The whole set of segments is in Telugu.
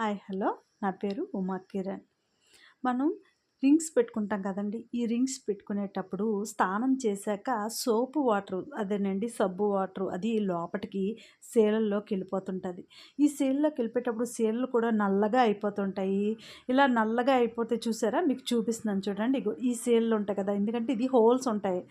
హాయ్ హలో నా పేరు ఉమా కిరణ్. మనం రింగ్స్ పెట్టుకుంటాం కదండి. ఈ రింగ్స్ పెట్టుకునేటప్పుడు స్నానం చేశాక సోపు వాటర్ అదేనండి సబ్బు వాటర్ అది లోపటికి సేలల్లోకి వెళ్ళిపోతుంటుంది. ఈ సేల్లోకి వెళ్ళిపోయేటప్పుడు సేళ్ళు కూడా నల్లగా అయిపోతుంటాయి. ఇలా నల్లగా అయిపోతే చూసారా? మీకు చూపిస్తున్నాను చూడండి. ఈ సేల్లు ఉంటాయి కదా ఎందుకంటే ఇది హోల్స్ ఉంటాయి.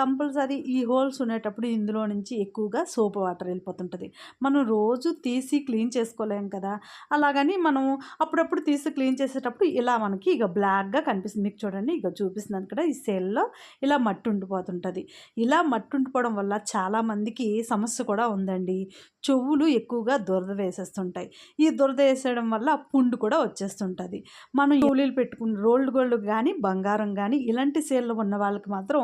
కంపల్సరీ ఈ హోల్స్ ఉండేటప్పుడు ఇందులో నుంచి ఎక్కువగా సోపు వాటర్ వెళ్ళిపోతుంటుంది. మనం రోజు తీసి క్లీన్ చేసుకోలేం కదా. అలాగని మనం అప్పుడప్పుడు తీసి క్లీన్ చేసేటప్పుడు ఇలా మనకి ఇక బ్లాక్గా కనిపిస్తుంది కనిపిస్తుంది మీకు చూడండి ఇక చూపిస్తున్నాను కూడా ఈ సేల్లో ఇలా మట్టి ఉండిపోతుంటుంది ఇలా మట్టి ఉండిపోవడం వల్ల చాలామందికి సమస్య కూడా ఉందండి. చెవులు ఎక్కువగా దురద వేసేస్తుంటాయి. ఈ దురద వేసేయడం వల్ల పుండు కూడా వచ్చేస్తుంటుంది. మనం చెవులీలు పెట్టుకుని రోల్డ్ గోల్డ్ కానీ బంగారం కానీ ఇలాంటి సేల్లో ఉన్న వాళ్ళకి మాత్రం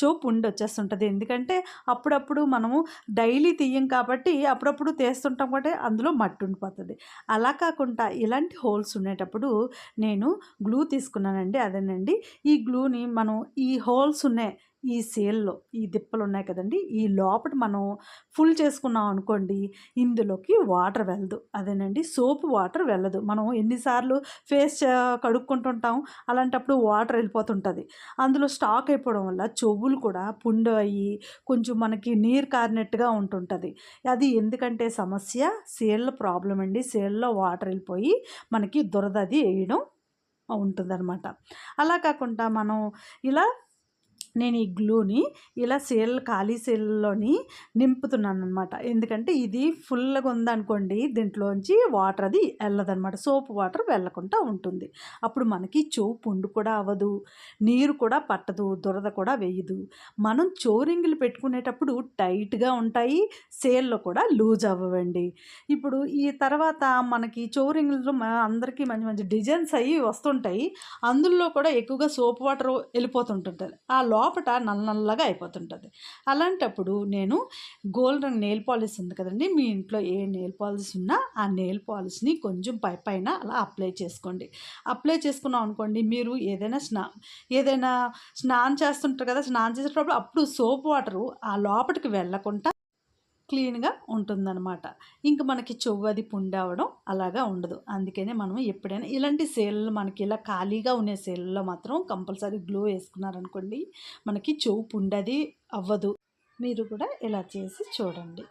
చెవు పుండు వచ్చేస్తుంటుంది. ఎందుకంటే అప్పుడప్పుడు మనము డైలీ తీయం కాబట్టి అప్పుడప్పుడు తీస్తుంటాం కాబట్టి అందులో మట్టి ఉండిపోతుంది అలా కాకుండా ఇలాంటి హోల్స్ ఉండేటప్పుడు నేను గ్లూ తీసుకున్నానండి. అదేనండి. ఈ గ్లూని మనం ఈ హోల్స్ ఉన్నాయి ఈ సేల్లో ఈ దిప్పలు ఉన్నాయి కదండి. ఈ లోపల మనం ఫుల్ చేసుకున్నాం అనుకోండి ఇందులోకి వాటర్ వెళ్ళదు. అదేనండి సోప్ వాటర్ వెళ్ళదు. మనం ఎన్నిసార్లు ఫేస్ కడుక్కుంటుంటాం అలాంటప్పుడు వాటర్ వెళ్ళిపోతుంటుంది. అందులో స్టాక్ అయిపోవడం వల్ల చెవులు కూడా పుండు అయ్యి కొంచెం మనకి నీరు కారినట్టుగా ఉంటుంటుంది. అది ఎందుకంటే సమస్య సేళ్ళ ప్రాబ్లం అండి. సేల్లో వాటర్ వెళ్ళిపోయి మనకి దురదది వేయడం ఉంటుందన్నమాట. అలా కాకుండా మనం ఇలా నేను ఈ గ్లూని ఇలా సీల్ ఖాళీ సేల్లోని నింపుతున్నాను అనమాట ఎందుకంటే ఇది ఫుల్గా ఉందనుకోండి దీంట్లోంచి వాటర్ అది వెళ్ళదనమాట సోప్ వాటర్ వెళ్ళకుండా ఉంటుంది. అప్పుడు మనకి చెవు పుండు కూడా అవ్వదు నీరు కూడా పట్టదు దురద కూడా వేయదు. మనం చోరింగులు పెట్టుకునేటప్పుడు టైట్గా ఉంటాయి సేల్లో కూడా లూజ్ అవ్వండి ఇప్పుడు ఈ తర్వాత మనకి చోరింగులు అందరికీ మంచి మంచి డిజైన్స్ అయ్యి వస్తుంటాయి. అందులో కూడా ఎక్కువగా సోప్ వాటర్ వెళ్ళిపోతుంటుంటుంది. ఆ లో లోపట నల్ల నల్లగా అయిపోతుంటుంది. అలాంటప్పుడు నేను గోల్డెన్ నెయిల్ పాలిష్ ఉంది కదండి మీ ఇంట్లో ఏ నెయిల్ పాలిష్ ఉన్నా ఆ నెయిల్ పాలిష్ని కొంచెం పై పైన అలా అప్లై చేసుకోండి. అప్లై చేసుకున్నాం అనుకోండి మీరు ఏదైనా స్నా ఏదైనా స్నానం చేస్తుంటారు కదా స్నానం చేసేటప్పుడు అప్పుడు సోప్ వాటరు ఆ లోపలికి వెళ్ళకుండా క్లీన్గా ఉంటుందన్నమాట. ఇంకా మనకి చెవు అది పుండవడం అలాగా ఉండదు. అందుకనే మనం ఎప్పుడైనా ఇలాంటి సేల్లో మనకి ఇలా ఖాళీగా ఉండే సేల్లో మాత్రం కంపల్సరీ గ్లో వేసుకున్నారనుకోండి మనకి చెవు పుండది అవ్వదు. మీరు కూడా ఇలా చేసి చూడండి.